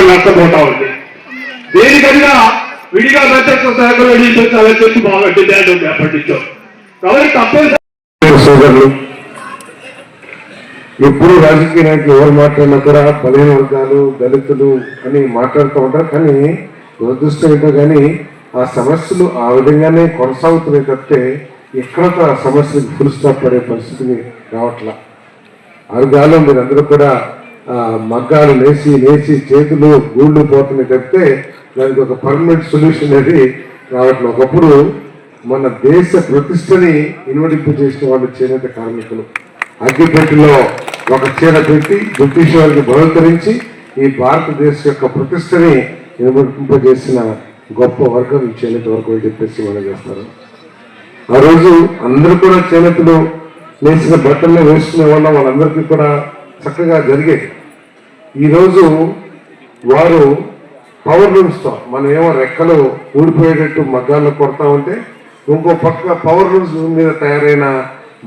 రంగం నష్టపోతా ఉంది దేనికన్నా విడిగా మెచ్చక శాఖలో నిలిపించాలని చెప్పి బాగా డిమాండ్ ఉంది అప్పటి నుంచో కాబట్టి తప్పనిసరి సోదరులు ఎప్పుడు రాజకీయ నాయకులు ఎవరు మాట్లాడినా కూడా బలహీన వర్గాలు దళితులు అని మాట్లాడుతూ ఉంటారు. కానీ దురదృష్టం ఏంటో కానీ ఆ సమస్యలు ఆ విధంగానే కొనసాగుతున్నాయి తప్పితే ఎక్కడ ఆ సమస్యలకు ఫుల్ స్టాప్ పడే పరిస్థితిని రావట్లా. అరుగాలో మీరందరూ కూడా మగ్గాలు లేచి లేచి చేతులు గూళ్ళు పోతుంది తప్పితే దానికి ఒక పర్మనెంట్ సొల్యూషన్ అనేది రావట్లేదు. ఒకప్పుడు మన దేశ ప్రతిష్టని ఇనువడింపు చేసిన వాళ్ళు చేనేత కార్మికులు. అగ్గిపెట్టిలో ఒక చీర పెట్టి బ్రిటిష్ వారికి బహుకరించి ఈ భారతదేశ యొక్క ప్రతిష్టని ఇనుమడింపజేసిన గొప్ప వర్గం ఈ చేనేత వర్గం అని చెప్పేసి మనం చేస్తారు. ఆ రోజు అందరూ కూడా చేనేతలు వేసిన బట్టల్ని వేసుకునే వల్ల వాళ్ళందరికీ కూడా చక్కగా జరిగేది. ఈరోజు వారు పవర్ లూమ్స్తో మనం ఏమో రెక్కలు ఊడిపోయేటట్టు మగ్గాల్లో కొడతా ఉంటే ఇంకో పక్క పవర్ లూమ్స్ మీద తయారైన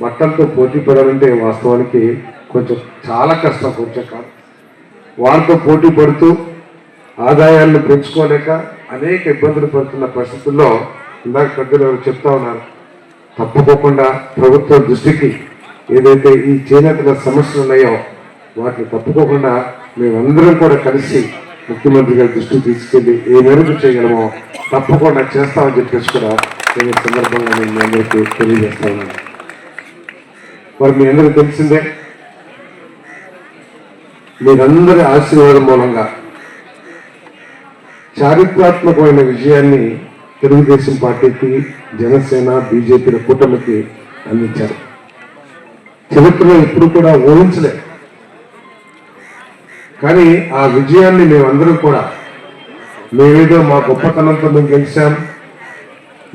బట్టలతో పోటీ పడాలంటే వాస్తవానికి కొంచెం చాలా కష్టం కొంచెం కాదు. వారితో పోటీ పడుతూ ఆదాయాలను పెంచుకోలేక అనేక ఇబ్బందులు పడుతున్న పరిస్థితుల్లో ఇందాక పెద్దలు చెప్తా ఉన్నారు తప్పుకోకుండా ప్రభుత్వ దృష్టికి ఏదైతే ఈ చేనేతల సమస్యలు ఉన్నాయో వాటిని తప్పుకోకుండా మేమందరం కూడా కలిసి ముఖ్యమంత్రి గారి దృష్టికి తీసుకెళ్ళి ఏ మేరకు చేయగలమో తప్పకుండా చేస్తామని చెప్పేసి కూడా నేను సందర్భంగా నేను మీ అందరికీ తెలియజేస్తాను మరి మీ అందరికీ తెలిసిందే మీరందరి ఆశీర్వాదం మూలంగా చారిత్రాత్మకమైన విజయాన్ని తెలుగుదేశం పార్టీకి జనసేన బీజేపీల కూటమికి అందించారు. చరిత్రలో ఎప్పుడు కూడా ఊహించలేదు. కానీ ఆ విజయాన్ని మేమందరం కూడా మేమేదో మా గొప్పతనంతో మేము గెలిచాం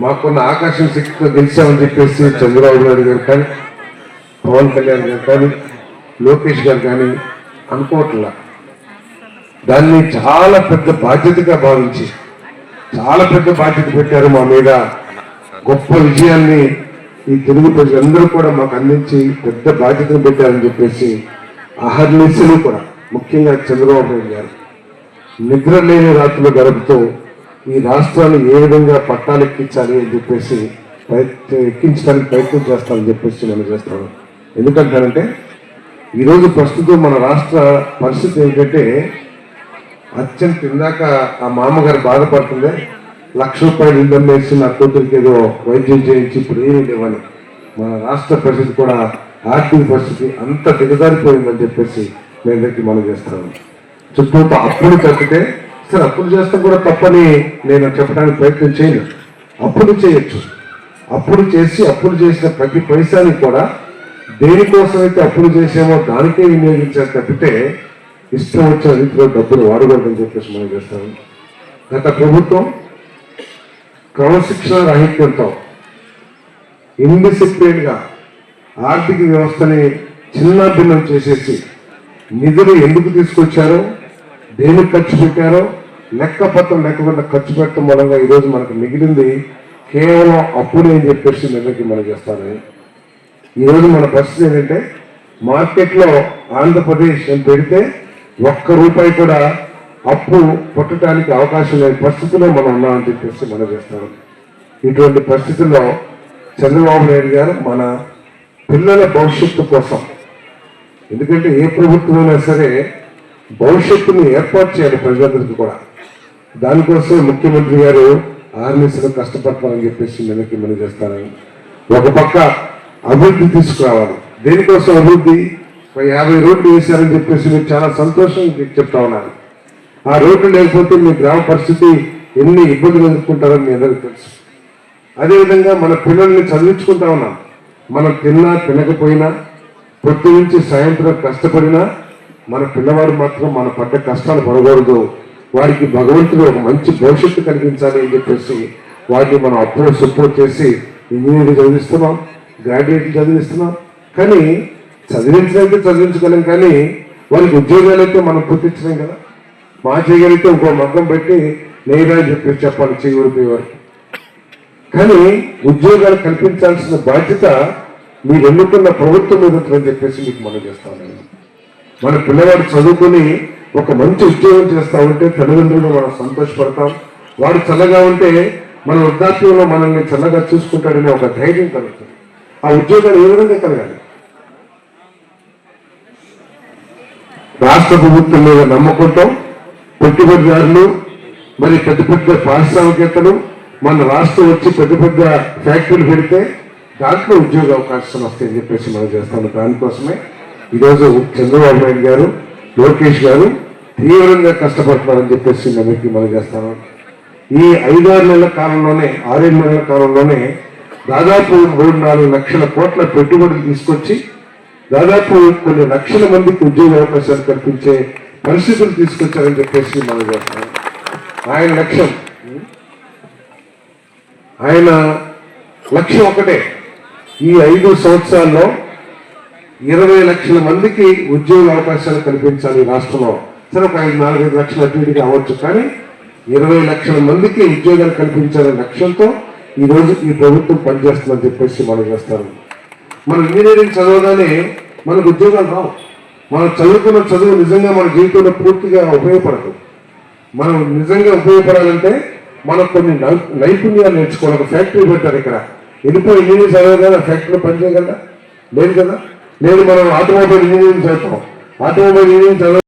మాకున్న ఆకాశం శక్తితో గెలిచామని చెప్పేసి చంద్రబాబు నాయుడు గారు కానీ పవన్ కళ్యాణ్ గారు కానీ లోకేష్ గారు కానీ అనుకోవట్లా. దాన్ని చాలా పెద్ద బాధ్యతగా భావించి చాలా పెద్ద బాధ్యత పెట్టారు మా మీద. గొప్ప విజయాన్ని ఈ తెలుగు ప్రజలందరూ కూడా మాకు అందించి పెద్ద బాధ్యతను పెట్టారని చెప్పేసి అహర్నిశలు కూడా. ముఖ్యంగా చంద్రబాబు నాయుడు గారు. నిద్ర లేని రాత్రులు గడుపుతూ ఈ రాష్ట్రాన్ని ఏ విధంగా పట్టాలెక్కించాలి అని చెప్పేసి ప్రయత్నం ఎక్కించడానికి ప్రయత్నం చేస్తానని చెప్పేసి నేను చేస్తాను. ఎందుకంటానంటే ఈరోజు ప్రస్తుతం మన రాష్ట్ర పరిస్థితి ఏంటంటే అత్యంత ఇందాక ఆ మామగారు బాధపడుతుంది లక్ష రూపాయలు ఇల్లు వేసి నా కూతురికి ఏదో వైద్యం చేయించి ఇప్పుడు ఏమి లేవని. మన రాష్ట్ర పరిస్థితి కూడా ఆర్థిక పరిస్థితి అంత దిగజారిపోయిందని చెప్పేసి నేను అందరికీ మనం చేస్తాము చుట్టూ అప్పులు తప్పితే సరే అప్పులు చేస్తే కూడా తప్పని నేను చెప్పడానికి ప్రయత్నం చేయను. అప్పులు చేయొచ్చు. అప్పులు చేసి అప్పులు చేసిన ప్రతి పైసాని కూడా దేనికోసమైతే అప్పులు చేసామో దానికే వినియోగించాలి తప్పితే ఇష్టం వచ్చిన రీతిలో డబ్బులు వాడకూడదని చెప్పేసి మనం చేస్తాము గత ప్రభుత్వం క్రమశిక్షణ రాహిత్యంతో ఇండిసిప్లిన్గా ఆర్థిక వ్యవస్థని చిన్న భిన్నం చేసేసి నిధులు ఎందుకు తీసుకొచ్చారో? దేనికి ఖర్చు పెట్టారో? లెక్కపత్రం లేకుండా ఖర్చు పెట్టడం మూలంగా ఈరోజు మనకు మిగిలింది కేవలం అప్పుడే అని చెప్పేసి నిధులకి మనం చేస్తామని ఈరోజు మన పరిస్థితి ఏంటంటే మార్కెట్లో ఆంధ్రప్రదేశ్ అని పెడితే ఒక్క రూపాయి కూడా అప్పు పుట్టడానికి అవకాశం లేని పరిస్థితిలో మనం ఉన్నామని చెప్పేసి మనం చేస్తాం ఇటువంటి పరిస్థితుల్లో చంద్రబాబు నాయుడు గారు మన పిల్లల భవిష్యత్తు కోసం ఎందుకంటే ఏ ప్రభుత్వమైనా సరే భవిష్యత్తుని ఏర్పాటు చేయాలి ప్రజలందరికీ కూడా. దానికోసం ముఖ్యమంత్రి గారు ఆర్మీస్లో కష్టపడతారని చెప్పేసి వెనక్కి మనం చేస్తాను ఒక పక్క అభివృద్ధి తీసుకురావాలి. దేనికోసం అభివృద్ధి? యాభై రోడ్లు వేశారని చెప్పేసి మీరు చాలా సంతోషం చెప్తా ఉన్నారు ఆ రోడ్లు లేకపోతే మీ గ్రామ పరిస్థితి ఎన్ని ఇబ్బందులు ఎదుర్కొంటారని మీ అందరికీ తెలుసు. అదేవిధంగా మన పిల్లల్ని చదివించుకుంటా ఉన్నాం. మనం తిన్నా తినకపోయినా పొద్దు నుంచి సాయంత్రం కష్టపడినా మన పిల్లవాడు మాత్రం మన పడ్డ కష్టాలు పడకూడదు. వాడికి భగవంతుడు ఒక మంచి భవిష్యత్తు కలిగించాలి అని చెప్పేసి వాటిని మనం అప్పుడు సపోర్ట్ చేసి ఇంజనీరింగ్ చదివిస్తున్నాం గ్రాడ్యుయేట్ చదివిస్తున్నాం. కానీ చదివించడానికి చదివించగలం కానీ వారికి ఉద్యోగాలు అయితే మనం గుర్తించలేం కదా. మా చేయగలిగితే ఇంకో మగ్గం పెట్టి నేరా అని చెప్పేసి చెప్పాలి చేయగలిగే కానీ ఉద్యోగాలు కల్పించాల్సిన బాధ్యత మీరు ఎన్నుకున్న ప్రభుత్వం ఎదుగుతుందని చెప్పేసి మీకు మనం చేస్తాను మన పిల్లవాడు చదువుకుని ఒక మంచి ఉద్యోగం చేస్తా ఉంటే తల్లిదండ్రులు మనం సంతోషపడతాం. వాడు చల్లగా ఉంటే మన వృద్ధాప్యంలో మనల్ని చల్లగా చూసుకుంటాడనే ఒక ధైర్యం కలుగుతుంది. ఆ ఉద్యోగాలు ఏ విధంగా కలగాలి? రాష్ట్ర ప్రభుత్వం మీద నమ్మకంతో పెట్టుబడిదారులు మరి పెద్ద పెద్ద పారిశ్రామికేతలు మన రాష్ట్రం వచ్చి పెద్ద పెద్ద ఫ్యాక్టరీలు పెడితే దాంట్లో ఉద్యోగ అవకాశాలు వస్తాయని చెప్పేసి మనం చేస్తాము. దానికోసమే ఈరోజు చంద్రబాబు నాయుడు గారు లోకేష్ గారు తీవ్రంగా కష్టపడుతున్నారని చెప్పేసి నమ్మకి మనం చేస్తాను ఈ ఐదారు నెలల కాలంలోనే ఆరేడు నెలల కాలంలోనే దాదాపు మూడు నాలుగు లక్షల కోట్ల పెట్టుబడులు తీసుకొచ్చి దాదాపు కొన్ని లక్షల మందికి ఉద్యోగ అవకాశాలు కల్పించే పరిస్థితులు తీసుకొచ్చారని చెప్పేసి మనం చేస్తాం ఆయన లక్ష్యం. ఆయన లక్ష్యం ఒకటే ఈ ఐదు సంవత్సరాల్లో ఇరవై లక్షల మందికి ఉద్యోగ అవకాశాలు కల్పించాలి రాష్ట్రంలో. సరే ఒక ఐదు నాలుగైదు లక్షల అటు ఇటుగా అవ్వచ్చు కానీ ఇరవై లక్షల మందికి ఉద్యోగాలు కల్పించాలనే లక్ష్యంతో ఈ ఈ ప్రభుత్వం పనిచేస్తుందని చెప్పేసి మనం చేస్తారు. మనం ఇంజనీరింగ్ చదవగానే మనకు ఉద్యోగాలు రావు. మనం చదువుకున్న చదువు నిజంగా మన జీవితంలో పూర్తిగా ఉపయోగపడదు. మనం నిజంగా ఉపయోగపడాలంటే మనం కొన్ని నైపుణ్యాలు నేర్చుకోవాలి. ఒక ఫ్యాక్టరీ పెట్టారు ఇక్కడ. వెళ్ళిపోయి ఇంజనీరింగ్ చదవగానే ఫ్యాక్టరీలో పనిచేయగలరా లేదు కదా? లేదు మనం ఆటోమొబైల్ ఇంజనీరింగ్ చదువుతాం. ఆటోమొబైల్ ఇంజనీరింగ్ చదవ